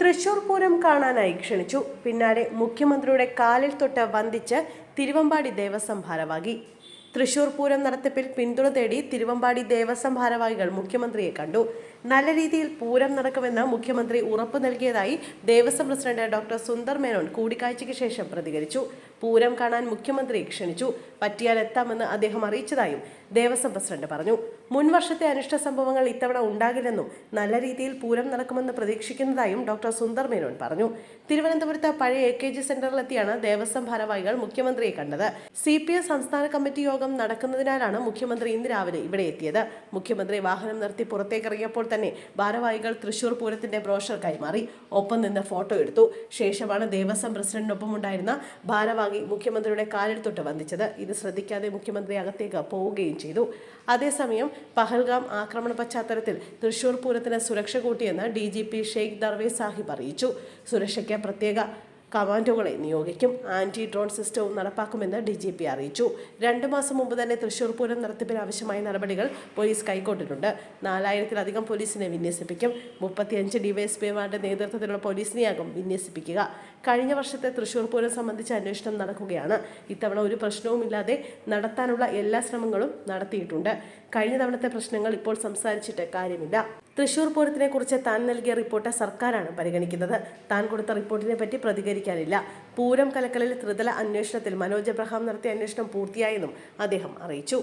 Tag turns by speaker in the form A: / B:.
A: തൃശൂർ പൂരം കാണാനായി ക്ഷണിച്ചു. പിന്നാലെ മുഖ്യമന്ത്രിയുടെ കാലിൽ തൊട്ട് വന്ദിച്ച് തിരുവമ്പാടി ദേവസ്വം ഭാരവാഹി. തൃശൂർ പൂരം നടത്തിപ്പിൽ പിന്തുണ തേടി തിരുവമ്പാടി ദേവസ്വം ഭാരവാഹികൾ മുഖ്യമന്ത്രിയെ കണ്ടു. നല്ല രീതിയിൽ പൂരം നടക്കുമെന്ന് മുഖ്യമന്ത്രി ഉറപ്പു നൽകിയതായി ദേവസ്വം പ്രസിഡന്റ് ഡോക്ടർ സുന്ദർ മേനോൻ കൂടിക്കാഴ്ചയ്ക്ക് ശേഷം പ്രതികരിച്ചു. പൂരം കാണാൻ മുഖ്യമന്ത്രി ക്ഷണിച്ചു. പറ്റിയാൽ എത്താമെന്ന് അദ്ദേഹം അറിയിച്ചതായും ദേവസ്വം പ്രസിഡന്റ് പറഞ്ഞു. മുൻ വർഷത്തെ അനിഷ്ട സംഭവങ്ങൾ ഇത്തവണ ഉണ്ടാകില്ലെന്നും നല്ല രീതിയിൽ പൂരം നടക്കുമെന്ന് പ്രതീക്ഷിക്കുന്നതായും ഡോക്ടർ സുന്ദർ മേനോൻ പറഞ്ഞു. തിരുവനന്തപുരത്ത് പഴയ എ കെ ജി സെന്ററിലെത്തിയാണ് ദേവസ്വം ഭാരവാഹികൾ മുഖ്യമന്ത്രിയെ കണ്ടത്. സി പി എം സംസ്ഥാന കമ്മിറ്റി യോഗം നടക്കുന്നതിനാലാണ് മുഖ്യമന്ത്രി ഇന്ന് രാവിലെ ഇവിടെ എത്തിയത്. മുഖ്യമന്ത്രി വാഹനം നിർത്തി പുറത്തേക്കിറങ്ങിയപ്പോൾ തന്നെ ഭാരവാഹികൾ തൃശൂർ പൂരത്തിന്റെ ബ്രോഷർ കൈമാറി. ഒപ്പം നിന്ന് ഫോട്ടോ എടുത്തു. ശേഷമാണ് ദേവസ്വം പ്രസിഡന്റിനൊപ്പം ഉണ്ടായിരുന്ന ഭാരവാഹി മുഖ്യമന്ത്രിയുടെ കാലിൽ തൊട്ട് വന്ദിച്ചത്. ഇത് ശ്രദ്ധിക്കാതെ മുഖ്യമന്ത്രി അകത്തേക്ക് പോവുകയും ചെയ്തു. അതേസമയം പഹൽഗാം ആക്രമണ പശ്ചാത്തലത്തിൽ തൃശൂർ പൂരത്തിന് സുരക്ഷ കൂട്ടിയെന്ന് D G P Sheikh Darvesh Sahib അറിയിച്ചു. സുരക്ഷയ്ക്ക് പ്രത്യേക കമാൻഡോകളെ നിയോഗിക്കും. ആന്റി ഡ്രോൺ സിസ്റ്റവും നടപ്പാക്കുമെന്ന് ഡി ജി പി അറിയിച്ചു. രണ്ട് മാസം മുമ്പ് തന്നെ തൃശൂർ പൂരം നടത്തിപ്പിന് ആവശ്യമായ നടപടികൾ പോലീസ് കൈക്കൊണ്ടിട്ടുണ്ട്. നാലായിരത്തിലധികം പോലീസിനെ വിന്യസിപ്പിക്കും. മുപ്പത്തിയഞ്ച് ഡിവൈഎസ്പിമാരുടെ നേതൃത്വത്തിലുള്ള പോലീസിനെയാകും വിന്യസിപ്പിക്കുക. കഴിഞ്ഞ വർഷത്തെ തൃശൂർ പൂരം സംബന്ധിച്ച അന്വേഷണം നടക്കുകയാണ്. ഇത്തവണ ഒരു പ്രശ്നവുമില്ലാതെ നടത്താനുള്ള എല്ലാ ശ്രമങ്ങളും നടത്തിയിട്ടുണ്ട്. കഴിഞ്ഞ തവണത്തെ പ്രശ്നങ്ങൾ ഇപ്പോൾ സംസാരിച്ചിട്ട് കാര്യമില്ല. തൃശൂർ പൂരത്തിനെ കുറിച്ച് താൻ നൽകിയ റിപ്പോർട്ട് സർക്കാരാണ് പരിഗണിക്കുന്നത്. താൻ കൊടുത്ത റിപ്പോർട്ടിനെ പറ്റി പ്രതികരിക്കാനില്ല. പൂരം കലക്കലിൽ ത്രിതല അന്വേഷണത്തിൽ മനോജ് എബ്രഹാം നടത്തിയ അന്വേഷണം പൂർത്തിയായെന്നും അദ്ദേഹം അറിയിച്ചു.